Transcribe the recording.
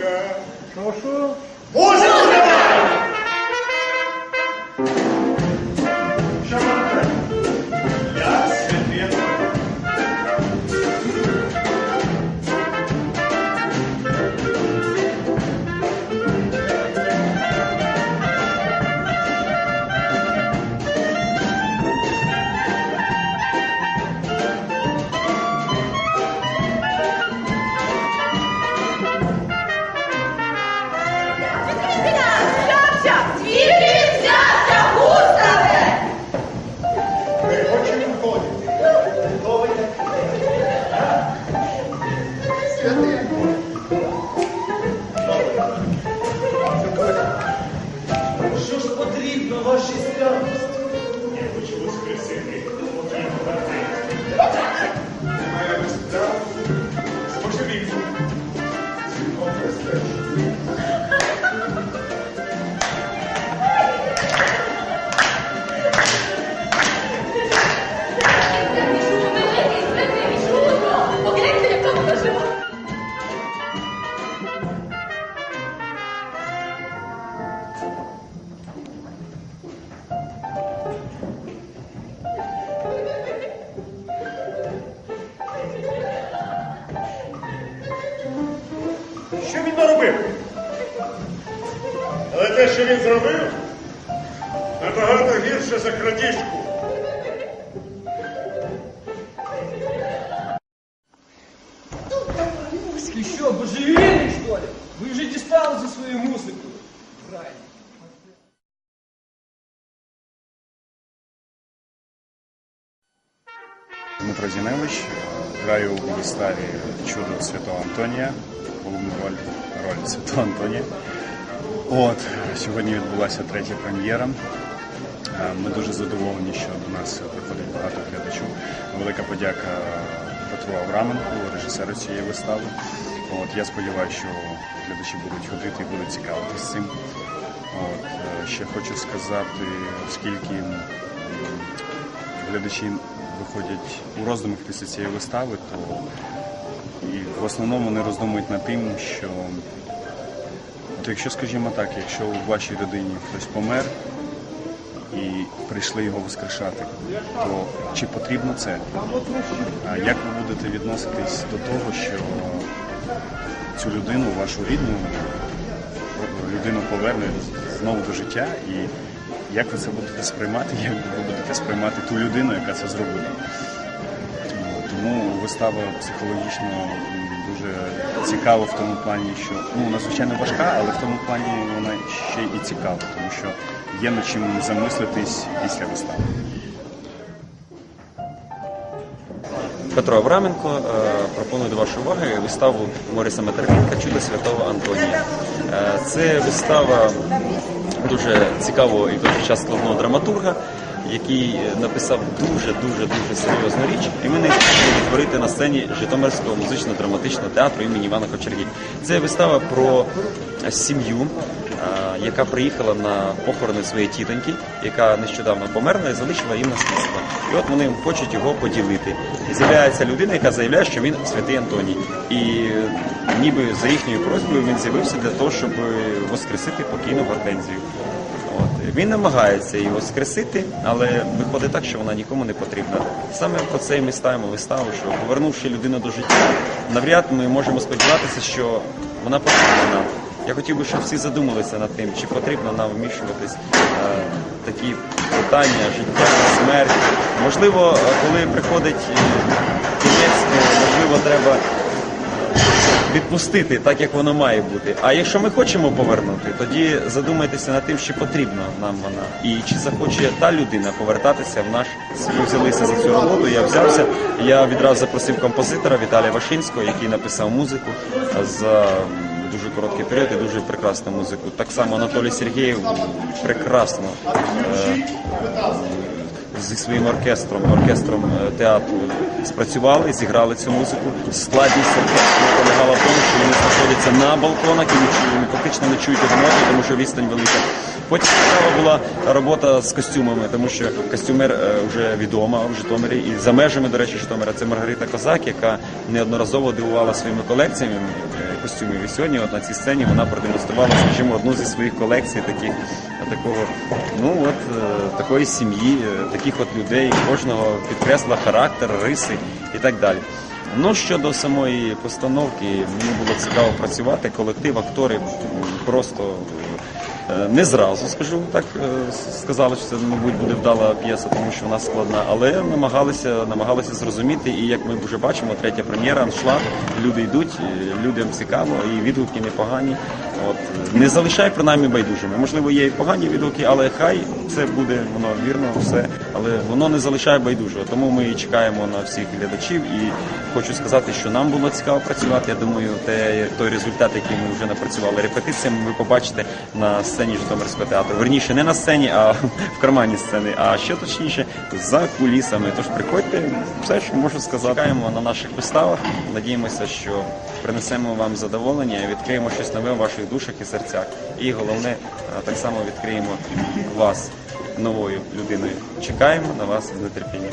가 교수. Що ж потрібно Що він наробив? Але те, що він зробив, набагато гірше за крадіжку. Ти що, божевільний, що ли? Ви вже дістали зі своєю музикою. Правильно. Дмитро Зіневич, граю у виставі Чудо Святого Антонія, головну роль, роль Святого Антонія. От, сьогодні відбулася третя прем'єра. Е, Ми дуже задоволені, що до нас приходить багато глядачів. Велика подяка Петру Авраменку, режисеру цієї вистави. От, я сподіваюся, що глядачі будуть ходити і будуть цікавитися цим. От, е, ще хочу сказати, оскільки глядачі виходять у роздумах після цієї вистави, то і в основному вони роздумують над тим, що от якщо, скажімо так, якщо у вашій родині хтось помер і прийшли його воскрешати, то чи потрібно це? А як ви будете відноситись до того, що цю людину, вашу рідну, людину поверне знову до життя і як ви це будете сприймати, як ви будете сприймати ту людину, яка це зробила. Тому вистава психологічно дуже цікава в тому плані, що ну вона звичайно важка, але в тому плані вона ще і цікава, тому що є над чим замислитись після вистави. Петро Авраменко е, пропонує до вашої уваги виставу Мориса Метеркенка Чудо Святого Антонія. Е, Це вистава дуже цікавого і в час складного драматурга, який написав дуже дуже дуже серйозну річ, і ми не відтворити на сцені Житомирського музично-драматичного театру імені Івана Кочергі. Це вистава про сім'ю, е, яка приїхала на похорони своєї тітоньки, яка нещодавно померла і залишила їм наслідство. І от вони хочуть його поділити. І з'являється людина, яка заявляє, що він святий Антоній. І е, ніби за їхньою просьбою він з'явився для того, щоб воскресити покійну гортензію. Він намагається її воскресити, але виходить так, що вона нікому не потрібна. Саме про це ми ставимо виставу, що повернувши людину до життя, навряд ми можемо сподіватися, що вона потрібна нам. Я хотів би, щоб всі задумалися над тим, чи потрібно нам вмішуватись е, в такі питання, життя, смерть. Можливо, е, коли приходить е, кінець, можливо треба відпустити так, як воно має бути. А якщо ми хочемо повернути, тоді задумайтеся над тим, чи потрібно нам вона, і чи захоче та людина повертатися в наш ми взялися за цю роботу. Я взявся. Я відразу запросив композитора Віталія Вашинського, який написав музику за дуже короткий період і дуже прекрасну музику. Так само Анатолій Сергієв прекрасно. е, зі своїм оркестром, оркестром е, театру спрацювали, зіграли цю музику. Складність оркестру полягала в тому, що вони знаходяться на балконах і фактично не чують одного, тому що відстань велика. Потім цікава була робота з костюмами, тому що костюмер е, вже відома в Житомирі. І за межами, до речі, Житомира це Маргарита Козак, яка неодноразово дивувала своїми колекціями е, костюмів. І сьогодні от на цій сцені вона продемонструвала, скажімо, одну зі своїх колекцій таких такого, ну от е, такої сім'ї, таких от людей, кожного підкресла характер, риси і так далі. Ну щодо самої постановки, мені було цікаво працювати. Колектив, актори просто е, не зразу, скажу так, е, сказали, що це, мабуть, буде вдала п'єса, тому що вона складна, але намагалися, намагалися зрозуміти. І як ми вже бачимо, третя прем'єра йшла, люди йдуть, е, людям цікаво, і відгуки непогані. От не залишай принаймні байдужими. Можливо, є і погані відгуки, але хай це буде воно вірно, все, але воно не залишає байдужого. Тому ми чекаємо на всіх глядачів. І хочу сказати, що нам було цікаво працювати. Я думаю, те той результат, який ми вже напрацювали репетиціями, ви побачите на сцені Житомирського театру. Верніше не на сцені, а в кармані сцени. А ще точніше за кулісами. Тож приходьте, все, що можу сказати. Чекаємо на наших виставах. Надіємося, що принесемо вам задоволення, відкриємо щось нове в ваших душах і серцях. І головне, так само відкриємо вас новою людиною. Чекаємо на вас з нетерпінням.